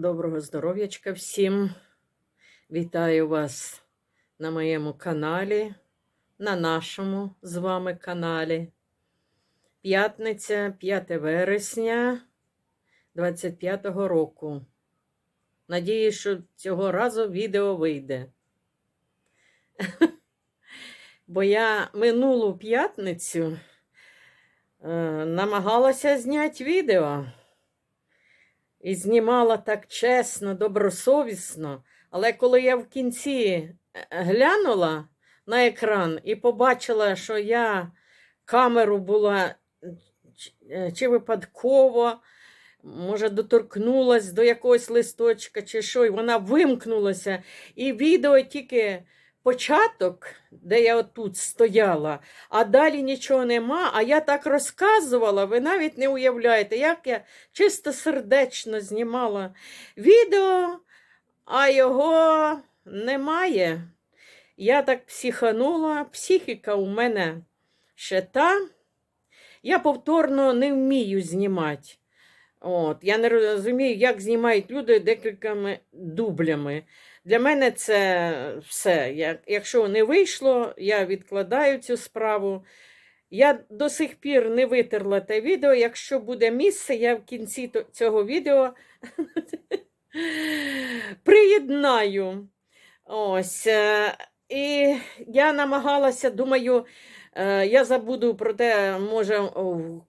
Доброго здоров'ячка всім. Вітаю вас на моєму каналі, на нашому з вами каналі. П'ятниця, 5 вересня 25-го року. Надіюсь, що цього разу відео вийде. Бо я минулу п'ятницю е, намагалася зняти відео. І знімала так чесно, добросовісно. Але коли я в кінці е, глянула на екран і побачила, що я камеру була е, чи випадково, може, доторкнулась до якогось листочка чи що, і вона вимкнулася. І відео тільки початок, де я отут стояла, а далі нічого нема. А я так розказувала, ви навіть не уявляєте, як я чисто сердечно знімала відео, а його немає. Я так психанула, психіка у мене ще та. Я повторно не вмію знімати. От, я не розумію, як знімають люди декількома дублями. Для мене це все. Якщо не вийшло, я відкладаю цю справу. Я до сих пір не витерла те відео. Якщо буде місце, я в кінці цього відео приєднаю. Ось. е, І я намагалася, думаю, е, я забуду про те, може,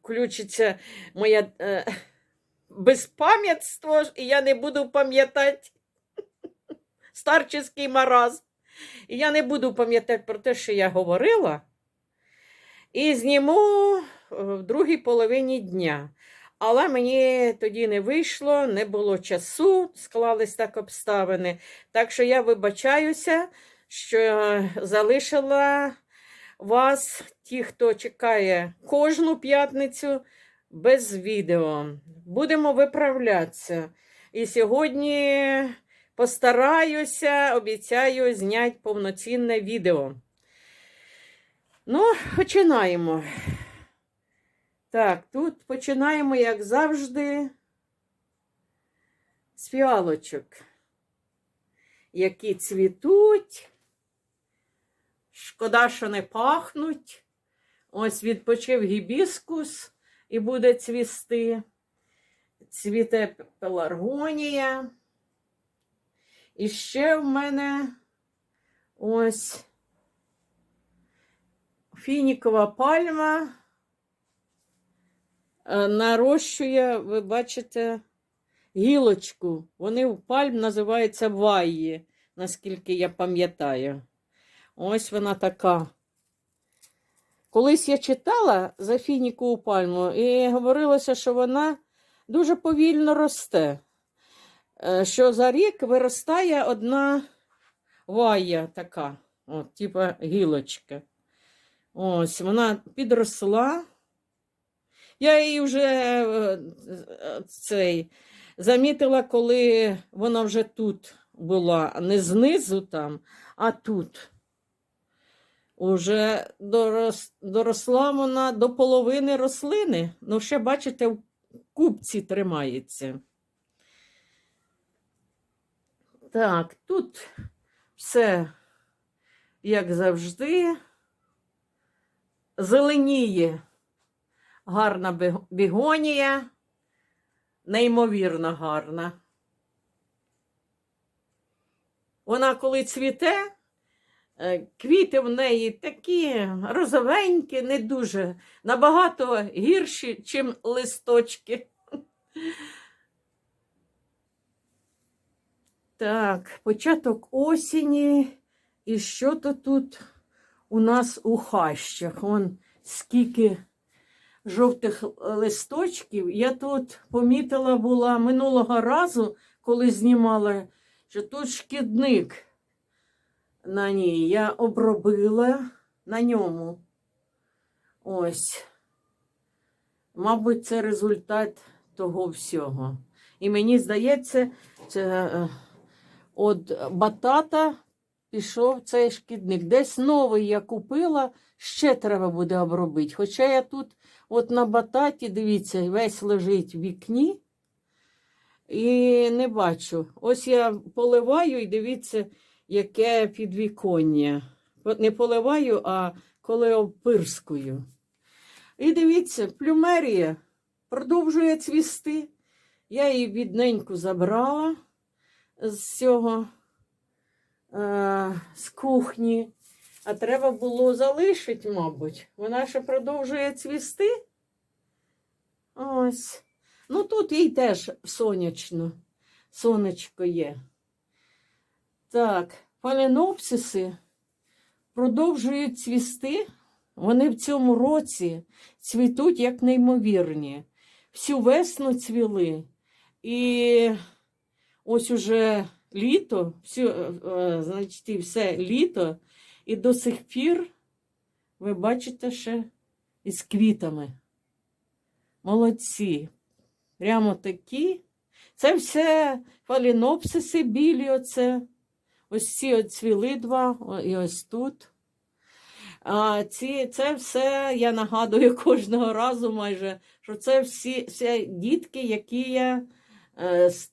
включиться моє е, безпам'ятство, і я не буду пам'ятати старческий маразм. І я не буду пам'ятати про те, що я говорила. І зніму е, в другій половині дня. Але мені тоді не вийшло, не було часу, склались так обставини. Так що я вибачаюся, що залишила вас, ті, хто чекає кожну п'ятницю без відео. Будемо виправлятися. І сьогодні постараюся, обіцяю зняти повноцінне відео. Ну, починаємо. Так, тут починаємо, як завжди, з фіалочок, які цвітуть. Шкода, що не пахнуть. Ось відпочив гібіскус і буде цвісти. Цвіте пеларгонія. І ще в мене ось фінікова пальма е, нарощує, ви бачите, гілочку. Вони в пальм називаються ваї, наскільки я пам'ятаю. Ось вона така. Колись я читала за фінікову пальму і говорилося, що вона дуже повільно росте. Е, Що за рік виростає одна вая така, от, типа гілочка. Ось вона підросла. Я її вже е, е, цей, замітила, коли вона вже тут була, не знизу там, а тут. Уже дорос, доросла вона до половини рослини. Ну, ще, бачите, в купці тримається. Так, тут все, як завжди, зеленіє гарна бігонія, неймовірно гарна. Вона коли цвіте, е, квіти в неї такі розовенькі, не дуже, набагато гірші, чим листочки. Так, початок осені. І що то тут у нас у хащах? Вон скільки жовтих листочків. Я тут помітила була минулого разу, коли знімала, що тут шкідник на ній. Я обробила на ньому. Ось. Мабуть, це результат того всього. І мені здається, це е, от батата пішов цей шкідник. Десь новий я купила, ще треба буде обробити. Хоча я тут, от на бататі, дивіться, весь лежить в вікні. і не бачу. Ось я поливаю і дивіться, яке підвіконня. От Не поливаю, а коли опирскую. І дивіться, плюмерія продовжує цвісти. Я її бідненьку забрала з цього е, з кухні, а треба було залишити, мабуть. Вона ще продовжує цвісти. Ось. Ну тут їй теж сонячно. Сонечко є. Так, фаленопсиси продовжують цвісти. Вони в цьому році цвітуть як неймовірні. Всю весну цвіли. І ось уже літо, всю, е, е, значить, все літо, і до сих пір ви бачите ще із квітами. Молодці. Прямо такі. Це все фалінопсиси білі. Оце. Ось ці оцвіли два, і ось тут. А ці, це все я нагадую кожного разу майже, що це всі, всі дітки, які я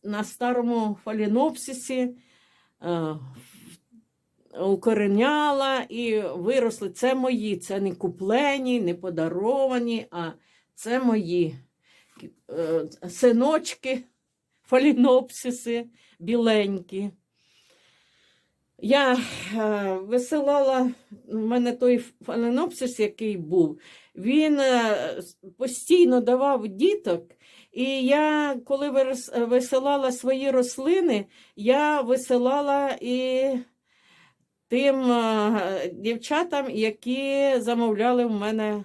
на старому фалінопсисі е, укореняла і виросли. Це мої, це не куплені, не подаровані, а це мої е, синочки, фалінопсиси біленькі. Я е, висилала, в мене той фаленопсис, який був, він е, постійно давав діток. І я, коли висилала свої рослини, я висилала і тим е, дівчатам, які замовляли в мене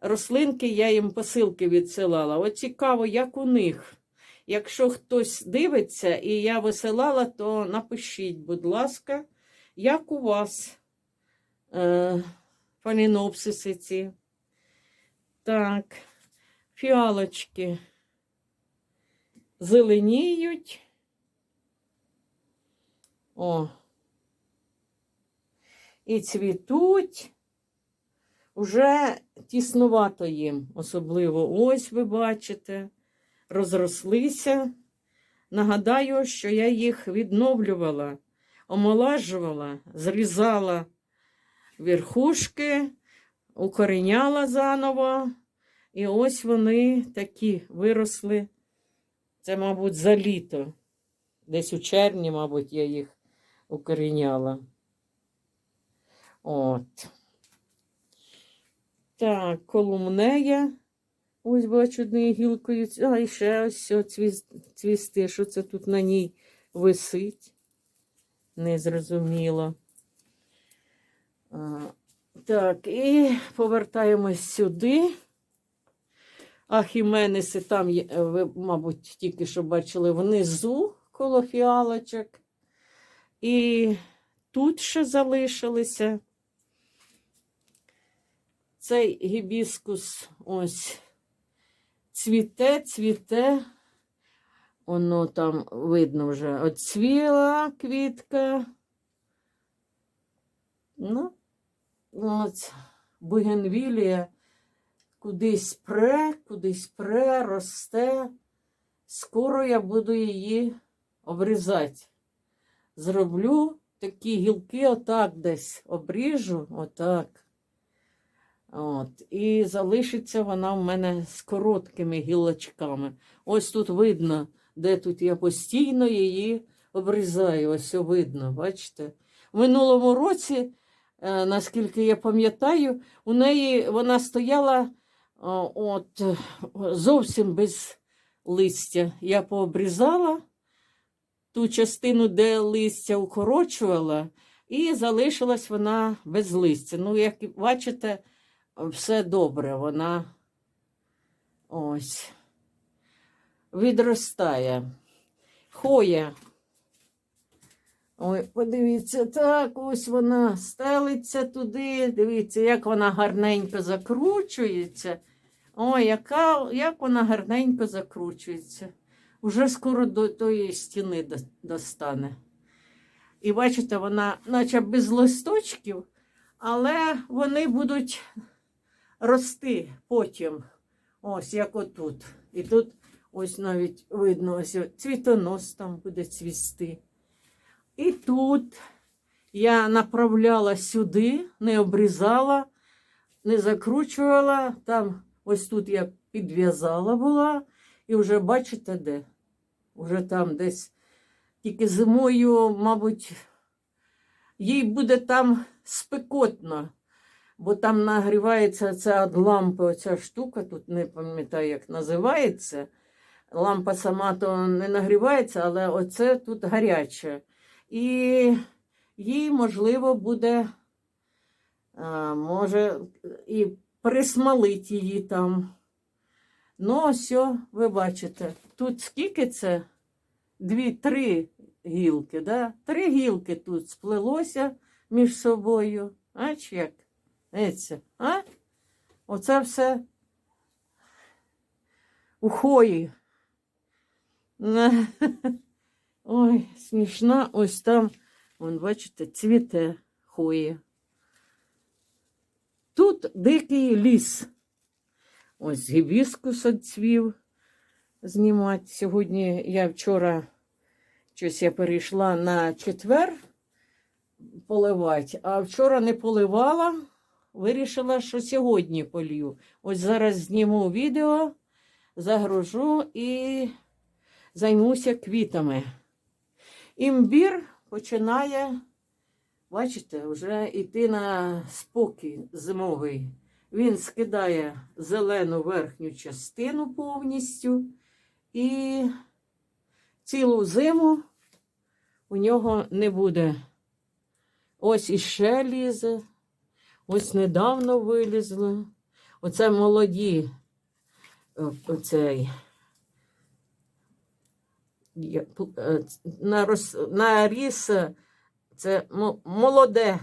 рослинки, я їм посилки відсилала. От цікаво, як у них. Якщо хтось дивиться і я висилала, то напишіть, будь ласка, як у вас е, фалінопсиси ці. Так, фіалочки зеленіють. О. І цвітуть. Уже тіснувато їм, особливо ось ви бачите розрослися. Нагадаю, що я їх відновлювала, омолажувала, зрізала верхушки, укореняла заново. І ось вони такі виросли. Це, мабуть, за літо. Десь у червні, мабуть, я їх укореняла. От. Так, колумнея. Ось бачу однією гілкою. А, і ще ось цвісти. Що це тут на ній висить? Незрозуміло. Так, і повертаємось сюди. Ахіменеси там, е, ви, мабуть, тільки що бачили внизу коло фіалочок. І тут ще залишилися. Цей гібіскус ось цвіте, цвіте. Воно там видно вже оцвіла квітка. Ну, от бугенвілія кудись пре, кудись пре, росте. Скоро я буду її обрізати. Зроблю такі гілки, отак десь обріжу, отак. От, і залишиться вона в мене з короткими гілочками. Ось тут видно, де тут я постійно її обрізаю. Ось видно, бачите? В минулому році, е, наскільки я пам'ятаю, у неї вона стояла от, е, зовсім без листя. Я пообрізала ту частину, де листя укорочувала, і залишилась вона без листя. Ну, як бачите, все добре, вона ось відростає. Хоя. Ой, подивіться, так, ось вона стелиться туди. Дивіться, як вона гарненько закручується. Ой, яка, як вона гарненько закручується. Уже скоро до тої стіни достане. І бачите, вона, наче без листочків, але вони будуть рости потім. Ось як отут. І тут Ось навіть видно, ось цвітонос там буде цвісти. І тут я направляла сюди, не обрізала, не закручувала. Там ось тут я підв'язала була, і вже бачите де? Уже там десь. Тільки зимою, мабуть, їй буде там спекотно, бо там нагрівається ця від лампи, оця штука, тут не пам'ятаю, як називається. Лампа сама то не нагрівається, але оце тут гаряче. І їй, можливо, буде, а, може, і присмалить її там. Ну, ось, ви бачите, тут скільки це? Дві, три гілки, да? Три гілки тут сплелося між собою. Ач як? Еться, а? Оце все у хої. На- Ой, смішна, ось там, вон, бачите, цвіте хої. Тут дикий ліс. Ось гібіскус цвів знімати. Сьогодні я вчора щось я перейшла на четвер поливати, а вчора не поливала. Вирішила, що сьогодні полью. Ось зараз зніму відео, загружу і займуся квітами. Імбір починає, бачите, вже йти на спокій зимовий. Він скидає зелену верхню частину повністю, і цілу зиму у нього не буде. Ось іще лізе, ось недавно вилізло. Оце молоді, оцей. Пл- е, нарос, наріс, е, це молоде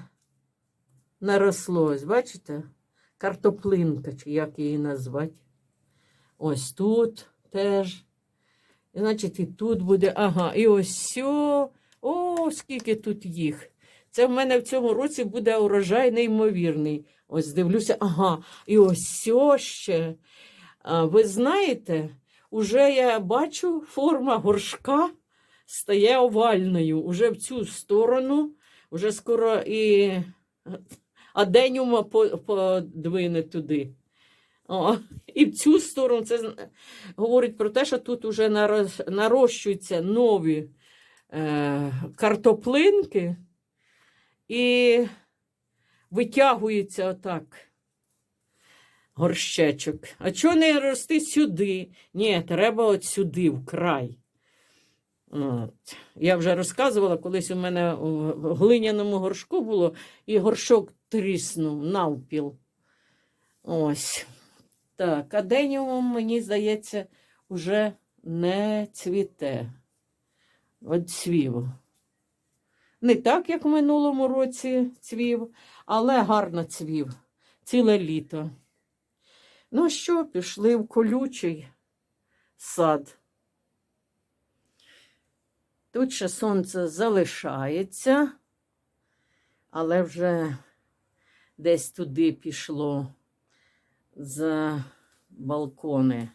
нарослось, бачите? Картоплинка, чи як її назвати. Ось тут теж. І, значить, і тут буде, ага, і ось сьо. О, скільки тут їх. Це в мене в цьому році буде урожай неймовірний. Ось дивлюся, ага, і ось сьо ще. А, ви знаєте, уже я бачу, форма горшка стає овальною. Уже в цю сторону, вже скоро і аденіума подвине туди. О, і в цю сторону це говорить про те, що тут вже нарощуються нові е, картоплинки і витягується отак горщечок. А чого не рости сюди? Ні, треба от сюди, в край. От. Я вже розказувала, колись у мене в глиняному горшку було, і горшок тріснув навпіл. Ось. Так, а денімум, мені здається, вже не цвіте. От цвів. Не так, як в минулому році цвів, але гарно цвів. Ціле літо. Ну що, пішли в колючий сад. Тут ще сонце залишається, але вже десь туди пішло за балкони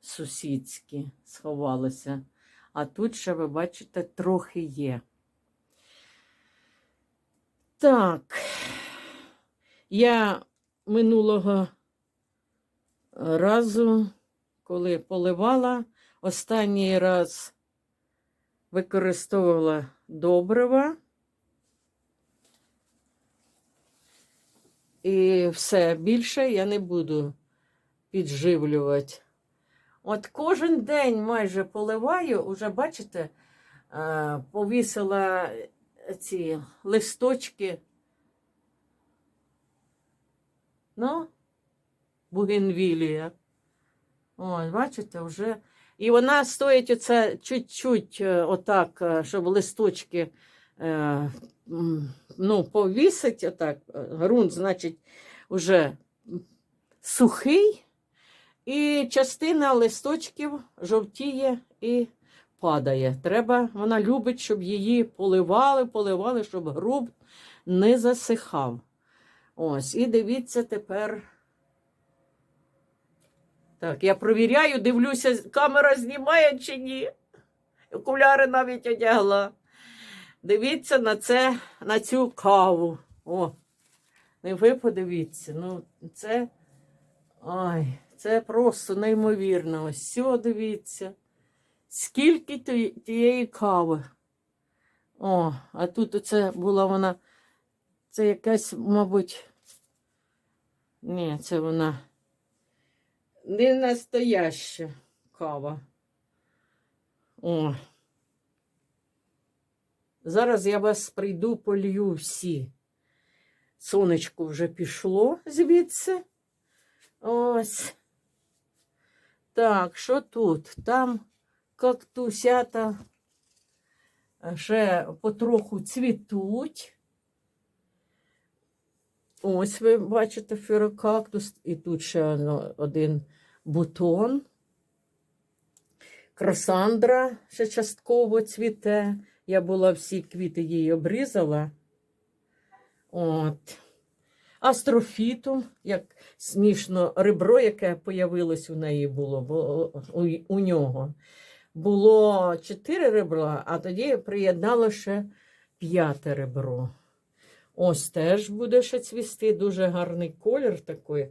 сусідські, сховалося. А тут ще, ви бачите, трохи є. Так, я минулого разу, коли поливала, останній раз використовувала добрива. І все більше я не буду підживлювати. От кожен день майже поливаю, уже бачите, е, повісила ці листочки. Ну, бугенвілія. Ось, бачите, вже. І вона стоїть оце чуть-чуть е, отак, е, щоб листочки е, ну, повісить отак. Ґрунт, значить, вже сухий, і частина листочків жовтіє і падає. Треба, вона любить, щоб її поливали, поливали, щоб груб не засихав. Ось, і дивіться тепер. Так, я провіряю, дивлюся, камера знімає чи ні. Окуляри навіть одягла. Дивіться на це, на цю каву. О, не ви подивіться. Ну, це. Ай, це просто неймовірно. Ось все, дивіться. Скільки тієї кави. О, а тут оце була вона. Це якась, мабуть. Ні, це вона не настояща кава. О. Зараз я вас прийду, полью всі. Сонечко вже пішло звідси. Ось. Так, що тут? Там кактусята ще потроху цвітуть. Ось ви бачите фірокактус, і тут ще один бутон. Красандра ще частково цвіте. Я була всі квіти її обрізала. От. Астрофітум, як смішно, ребро, яке появилось у неї було, у, у нього. Було чотири ребра, а тоді приєднало ще п'яте ребро. Ось теж буде ще цвісти. Дуже гарний колір такий.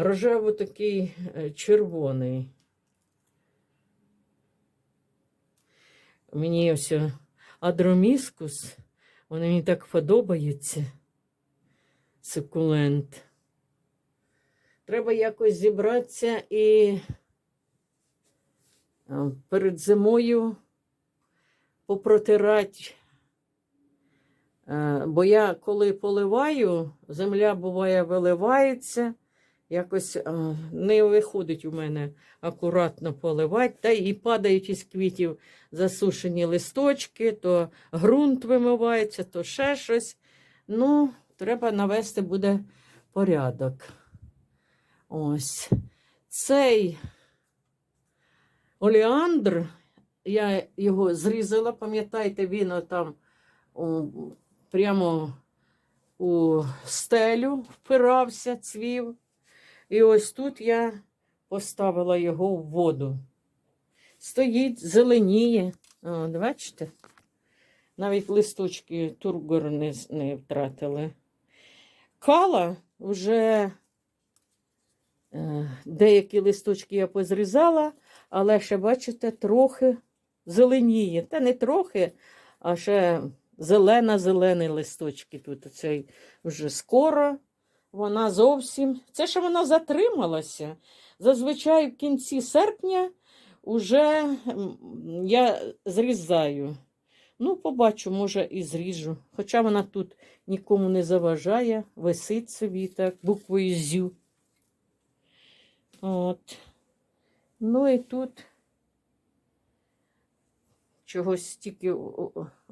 Рожево такий е, червоний. Мені ось е, адроміскус, вони мені так подобаються. Сукулент. Треба якось зібратися і е, перед зимою попротирати. Бо я коли поливаю, земля буває виливається, якось е, не виходить у мене акуратно поливати, та і падають із квітів засушені листочки, то ґрунт вимивається, то ще щось. Ну, треба навести буде порядок. Ось. Цей оліандр, я його зрізала, пам'ятаєте, він там прямо у стелю впирався, цвів. І ось тут я поставила його в воду. Стоїть, зеленіє. О, бачите? Навіть листочки тургор не, не втратили. Кала вже е, деякі листочки я позрізала, але ще, бачите, трохи зеленіє. Та не трохи, а ще зелена-зелені листочки тут. Оцей вже скоро. Вона зовсім. Це ще вона затрималася. Зазвичай в кінці серпня вже я зрізаю. Ну, побачу, може, і зріжу. Хоча вона тут нікому не заважає, висить собі так, буквою зю. От. Ну і тут чогось тільки.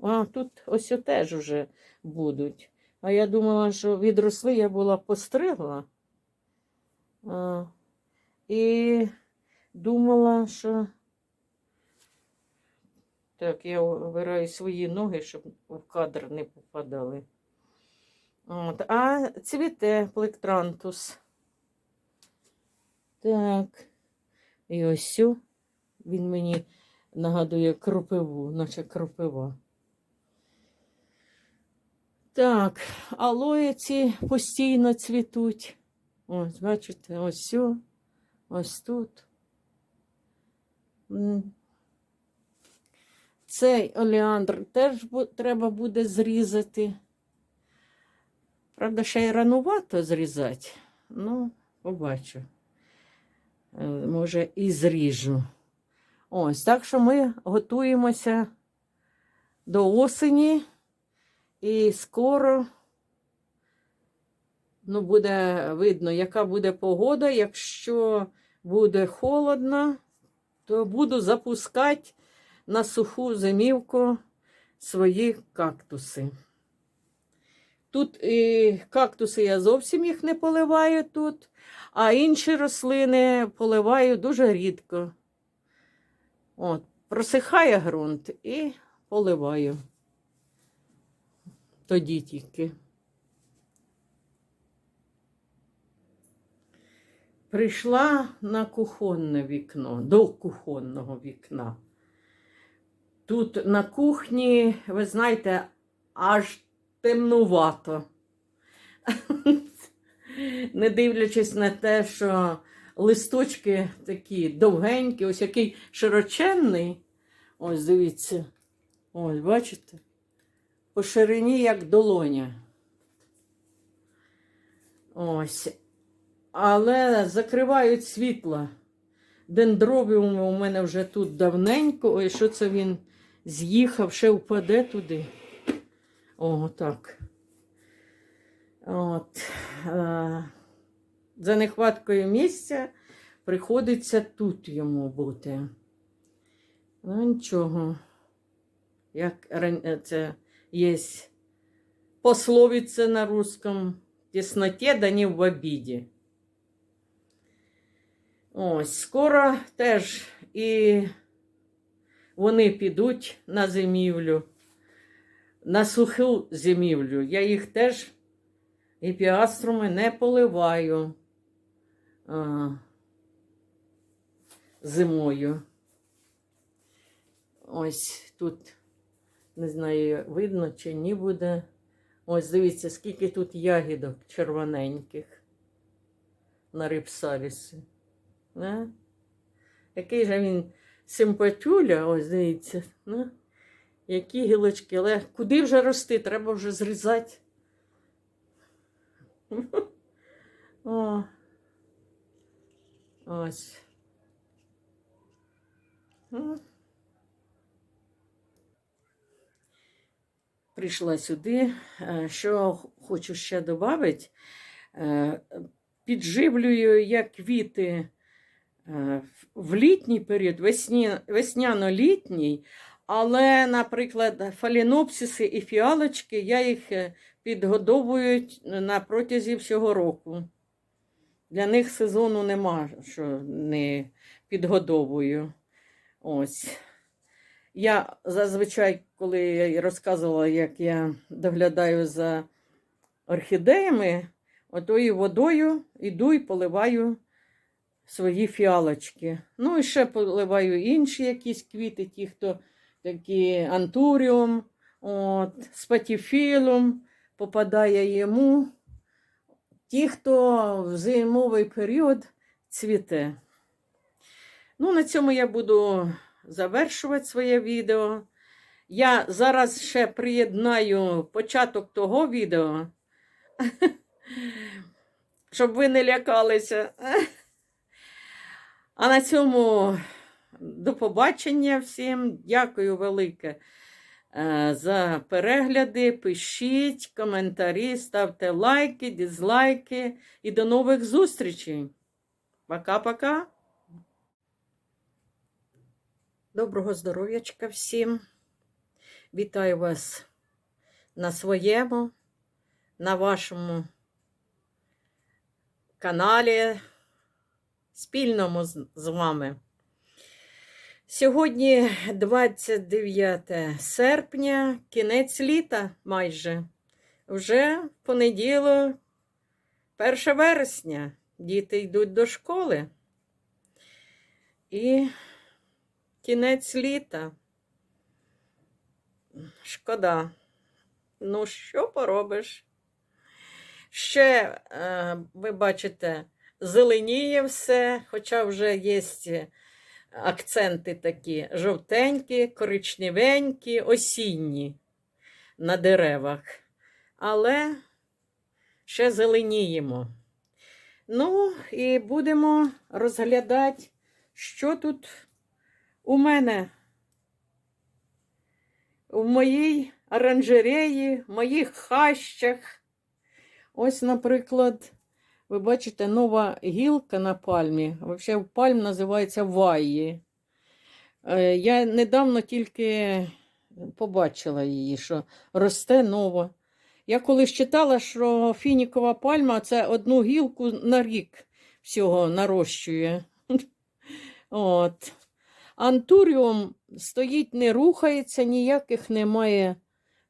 А, тут ось теж уже будуть. А я думала, що відросли, я була постригла. А, і думала, що. Так, я вибираю свої ноги, щоб в кадр не попадали. От. А цвіте плектрантус. Так. І ось. Він мені нагадує кропиву, наче кропива. Так, алої ці постійно цвітуть. Ось, бачите, ось сю, ось тут. Цей олеандр теж треба буде зрізати. Правда, ще й ранувато зрізати. Ну, побачу. Е, Може, і зріжу. Ось, так що ми готуємося до осені. І скоро ну, буде видно, яка буде погода. Якщо буде холодно, то буду запускати на суху зимівку свої кактуси. Тут і кактуси я зовсім їх не поливаю тут, а інші рослини поливаю дуже рідко. От, просихає ґрунт і поливаю. Тоді тільки. Прийшла на кухонне вікно, до кухонного вікна. Тут на кухні, ви знаєте, аж темнувато. Не дивлячись на те, що листочки такі довгенькі, ось який широченний. Ось дивіться. Ось, бачите? По ширині, як долоня. Ось. Але закривають світло. Дендробіум у мене вже тут давненько. Ой, що це він з'їхав, ще впаде туди. О, так. От. Е, За нехваткою місця приходиться тут йому бути. Ну, нічого. Як е, це є пословиця на русском. В тесноті да не в обіді. Ось, скоро теж і вони підуть на зимівлю, на суху зимівлю. Я їх теж гіпіаструми не поливаю а, зимою. Ось тут, не знаю, видно чи ні буде. Ось дивіться, скільки тут ягідок червоненьких на рипсалісі. Не? Який же він симпатюля, ось дивіться. Ну, які гілочки, але куди вже рости? Треба вже зрізати. О. Ось. Прийшла сюди. Е, Що хочу ще додати, підживлюю як квіти е, в літній період, весняно-літній, але, наприклад, фалінопсиси і фіалочки я їх е, підгодовую на протязі всього року. Для них сезону нема, що не підгодовую. Ось. Я зазвичай, коли я розказувала, як я доглядаю за орхідеями, отою водою іду і поливаю свої фіалочки. Ну і ще поливаю інші якісь квіти, ті, хто такі антуріум, от, спатіфілум попадає йому. Ті, хто в зимовий період цвіте. Ну, на цьому я буду завершувати своє відео. Я зараз ще приєднаю початок того відео, щоб ви не лякалися. А на цьому до побачення всім. Дякую велике е, за перегляди. Пишіть коментарі, ставте лайки, дизлайки і до нових зустрічей. Пока-пока. Доброго здоров'ячка всім. Вітаю вас на своєму, на вашому каналі, спільному з, вами. Сьогодні 29 серпня, кінець літа майже. Вже понеділок, 1 вересня. Діти йдуть до школи. І кінець літа. Шкода. Ну, що поробиш? Ще, е, ви бачите, зеленіє все, хоча вже є акценти такі жовтенькі, коричневенькі, осінні на деревах. Але ще зеленіємо. Ну, і будемо розглядати, що тут у мене в моїй оранжереї, в моїх хащах. Ось, наприклад, ви бачите, нова гілка на пальмі. Взагалі, пальм називається ваї. Е, Я недавно тільки побачила її, що росте нова. Я колись читала, що фінікова пальма це одну гілку на рік всього нарощує. От. Антуріум стоїть, не рухається, ніяких немає.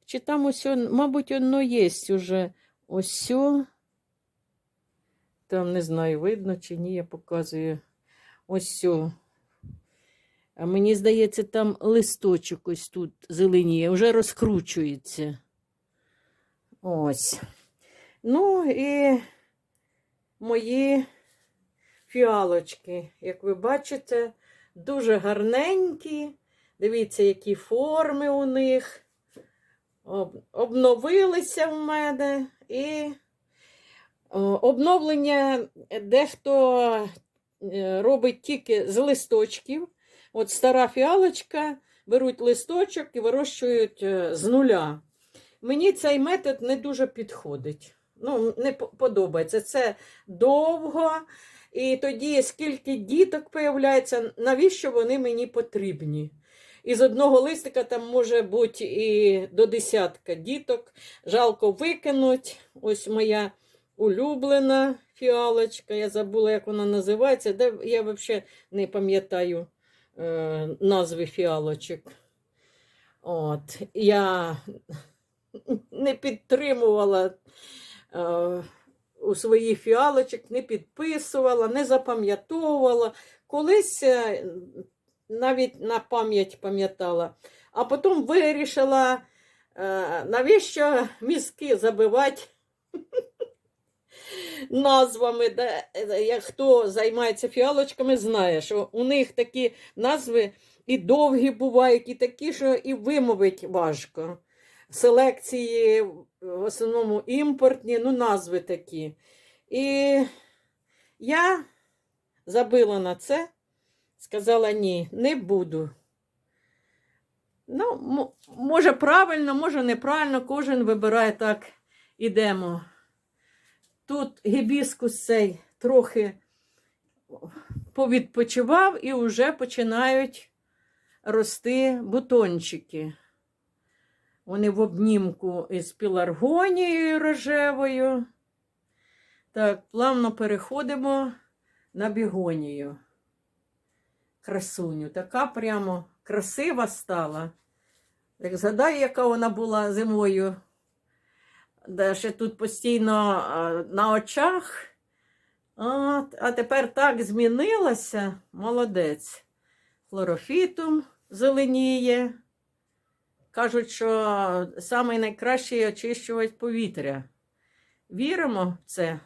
Чи там ось, мабуть, воно є уже ось. Там не знаю, видно чи ні, я показую. Ось мені здається, там листочок ось тут зеленіє, вже розкручується. Ось. Ну і мої фіалочки, як ви бачите, дуже гарненькі. Дивіться, які форми у них. Об- Обновилися в мене і обновлення дехто е, робить тільки з листочків. От стара фіалочка, беруть листочок і вирощують е, з нуля. Мені цей метод не дуже підходить. Ну, не подобається. Це довго. І тоді, скільки діток появляється, навіщо вони мені потрібні? Із одного листика там може бути і до десятка діток. Жалко викинуть. Ось моя улюблена фіалочка. Я забула, як вона називається. Де я взагалі не пам'ятаю е, назви фіалочок. От, я не підтримувала е, у своїх фіалочок, не підписувала, не запам'ятовувала. Колись е, навіть на пам'ять пам'ятала, а потім вирішила, е, навіщо мізки забивати назвами. Де, е, хто займається фіалочками, знає, що у них такі назви і довгі бувають, і такі, що і вимовить важко. Селекції в основному імпортні, ну, назви такі. І я забила на це, сказала ні, не буду. Ну, може, правильно, може, неправильно, кожен вибирає так, ідемо. Тут гібіскус цей трохи повідпочивав і вже починають рости бутончики. Вони в обнімку із піларгонією рожевою. Так, плавно переходимо на бігонію. Красуню. Така прямо красива стала. Як згадаю, яка вона була зимою, де ще тут постійно на очах. От, а тепер так змінилася. Молодець. Хлорофітум зеленіє. Кажуть, що самий найкращий очищувач повітря. Віримо в це.